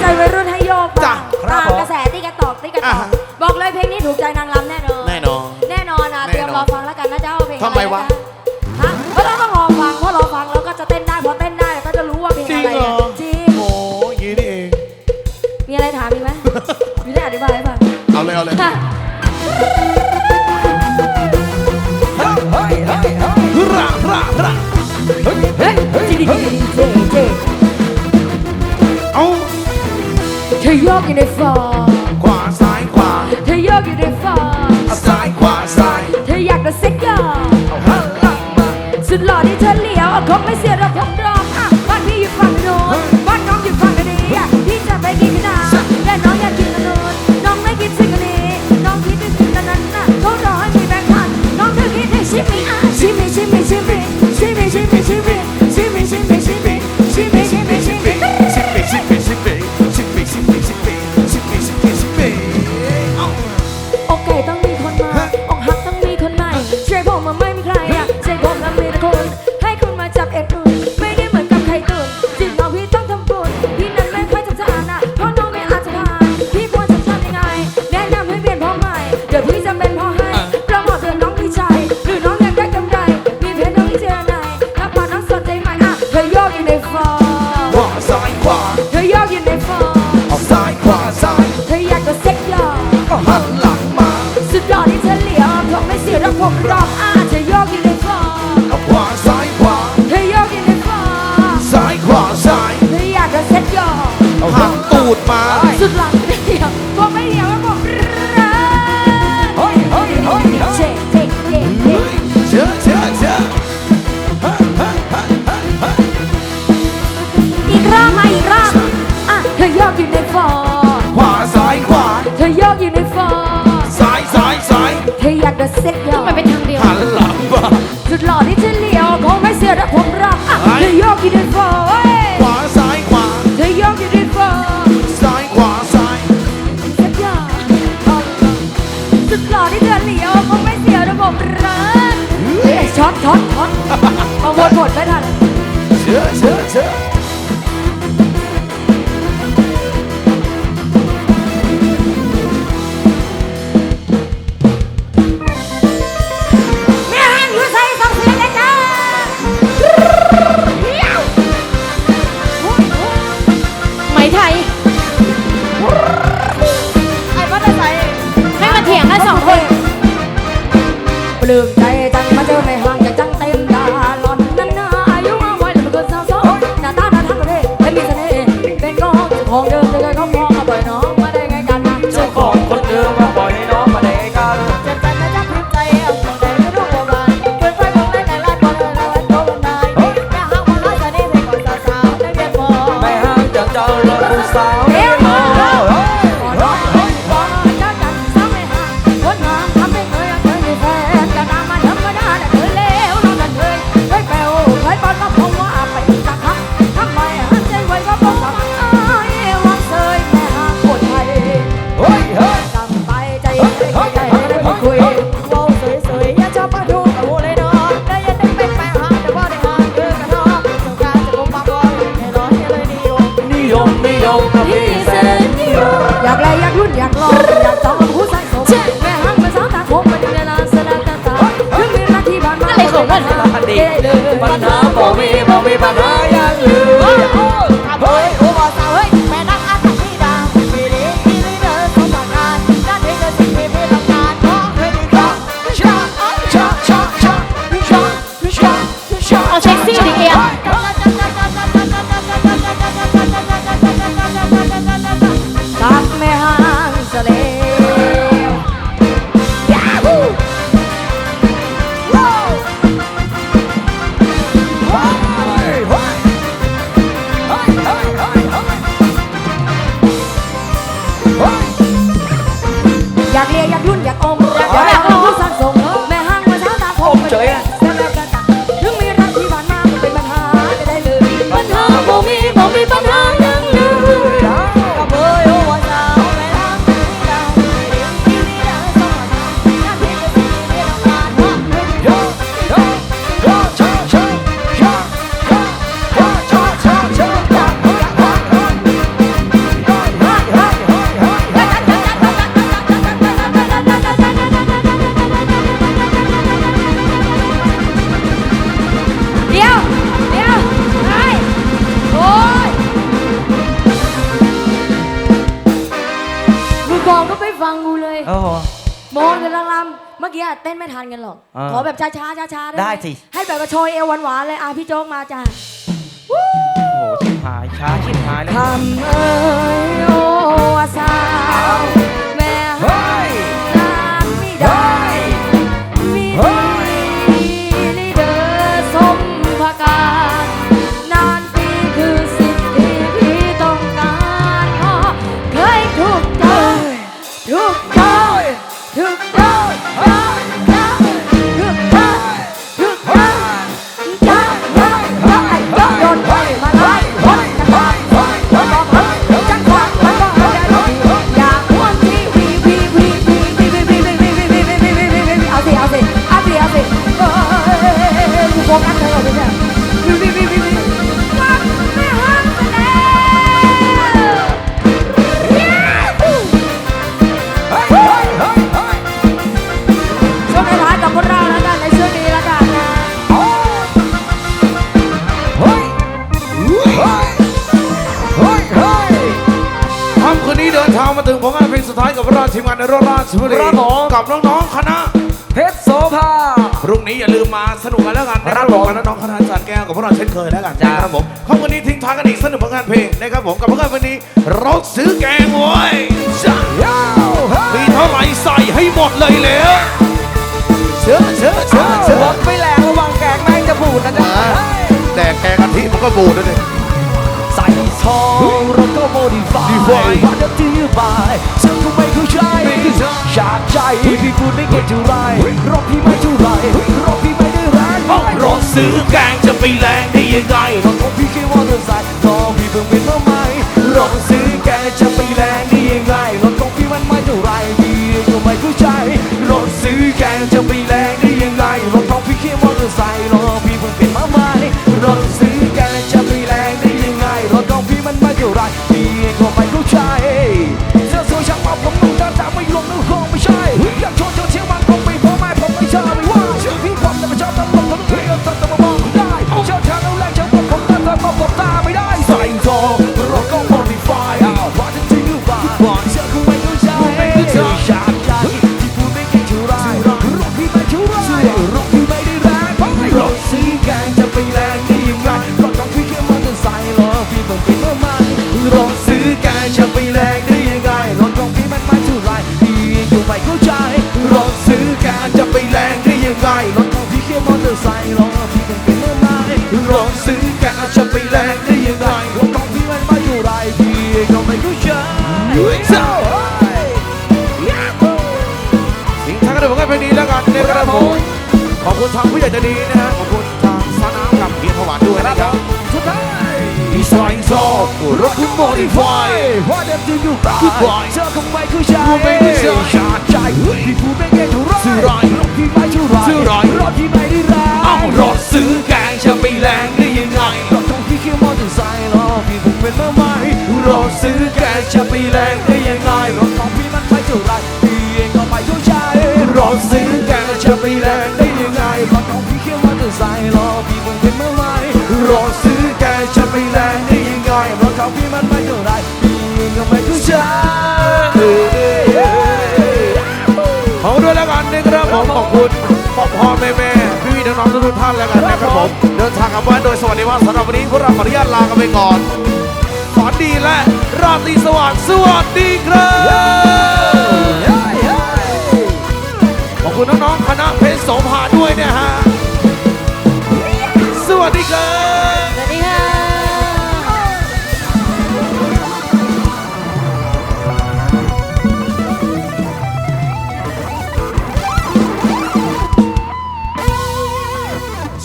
ใจวัยรุ่นให้โยกจ้ะครับตามผมกระแสที่กระตอกที่กระตอ่าอกฮะบอกเลยเพลงนี้ถูกใจนางรำแน่นอนแน่นอนแน่นอนนะแน่นอนเตรียมรอฟังแล้วกันนะเจ้าเพลงอะไรทำไมวะนฮะเพราะเราต้องรอฟังเพราะรอฟังแล้วก็จะเต้นได้พอเต้นได้ก็จะรู้ว่าเพลงจริงอะไรเหรอ จริงโอ้ยอยางนี้นี่เอง มีอะไรถามอีกไหม มีได้อธิบายให้ฟัง เอาเลยเอาเลยค่ะร่าร่าร่าเฮ้ยจีดีดีเจเจเอา ธอโยกอยู่ในฟอร์ขวาซ้ายขวาเธอโยกอยู่ในฟอร์ซ้ายขวาซ้ายเธออยากจะเซ็กยอเอาหันหลังมาสุดหล่อที่เธอเลี้ยวคงไม่เสียเราผมรอ เซ็ตยอมันเป็นทางเดียวหันหลังมาสุดหล่อที่เธอเหลียวคงไม่เสียรักผมรักอะเฮ้ยเธอโยกอยู่ในฟอร์เว้ยขวาซ้ายขวาเธอโยกอยู่ในฟอร์ซ้ายขวาซ้ายเซ็ตยอสุดหล่อที่เธอเหลียวคงไม่เสียรักผมรักเฮ้ยช็อตช็อตช็อตมาวนหมดไม่ทันเชื่อเชื่อเชื่อ Bloom รุ่นอยากลองอยากจองกับผู้ชายสมแม่ห้างเป็นสาวตาคมเป็นเวลาสลาตาตาถึงเวลาที่ผ่านมาอะไรของมันปัญหาปัญหาบ่มีบ่มีปัญหาอย่างอื่น เรียอยากรุ้น โอ้โห โมนกันลำๆเมื่อกี้อะเต้นไม่ทันกันหรอกอ่าขอแบบช้าๆช้าๆได้หมได้สิ ให้แบบว่าโชยเอวหวานๆเลยอะพี่โจ๊กมาจ้าโอ้โหชิบหายช้าชิบหายเลยคำเอ้ย ราชทีมงานในรถราชบุรีครับผมกับน้องๆคณะเพชรโสภาพรุ่งนี้อย่าลืมมาสนุกกันแล้วกันนะคครัรับบผมกับน้องๆคณะจานแก้วกับพวกเราเช่นเคยแล้วกันจ้านะครับผมค่ำคืนนี้ทิ้งท้ายกันอีกสนุกผลงานเพลงนะครับผมกับผลงานเพลงนี้รถซื้อแกงโว้ยจ้าโย่เฮ้ยมีเท่าไหร่ใส่ให้หมดเลยแล้วเชื่อเชื่อเชื่อเสืเชื่ออไม่แรงระวังแกงแม่งจะบูดนะจ๊ะแต่แกงกะทิมันก็บูดด้วยดิใส่ทองรถก็โมดิฟาย Modify ว่าจะที่บายฉันก็ไม่ เข้าใจไม่เข้าใจอยากใจพี่พูดไม่เก่งเท่าไรรถพี่ไม่เท่าไรรถพี่ไม่ได้แรงรถซื้อแกงจะไปแรงได้ยังไงรถของพี่แค่มอเตอร์ไซค์ทองพี่เพิ่งเป็นมาใหม่ร แค่มอเอร์ไซค์รถพี่เพิ่งเป็นเมื่อไหร่รถซื้อแกงจะไปแรงได้ยังไงรถของพี่มันไม่เท่ไรพี่ก็ไม่เข้าใจเจ้าทิ้งท้ายกันด้วยผลงานเพลงนี้แล้วกันนะครับผมขอบคุณทางผู้ใหญ่ใจดีนะฮะขอบคุณทางสนามกับเพียรถวานด้วยนะครับสุดท้ายดีไซน์ชอบรถคุณโมดิฟายว่าเดิมจะอยู่บ้าน Goodbye เธอคงไม่เข้าใจกูไม่เข้าใจชาใจที่พูดไม่เก่งเท่าไรซื่อไรรถที่ไม่เท่าไรซื่อไรรถที่ไม่ได้แร รถซื้อแกงจะไปแรงได้ยังไงรถของพี่แค่มอเตอร์ไซค์รอพี่ผมเป็นมาใหม่รถซื้อแกงจะไปแรงได้ยังไงรถของพี่มันไม่เท่าไรพี่เองก็ไม่เข้าใจรถซื้อแกงจะไปแรงได้ยังไงรถของพี่แค่มอเตอร์ไซค์รอพี่ผมเป็นมาใหม่รถซื้อแกงจะไปแรงได้ยังไงรถของพี่มันไม่เท่าไรพี่เองก็ไม่เข้าใจขอด้วยแล้วกันนะครับผมขอบคุณพ่อพ่อแม่ ทุกท่านแล้วกันนะครับผม เดินทางกลับว้าโดยสวัสดีว่าสำหรับวันนี้พวกเราขออนุญาตลากันไปก่อนฝันดีและราตรีสวัสดิ์สวัสดีครับขอบคุณน้องๆคณะเพชรสมภาด้วยนะฮะสวัสดีครับ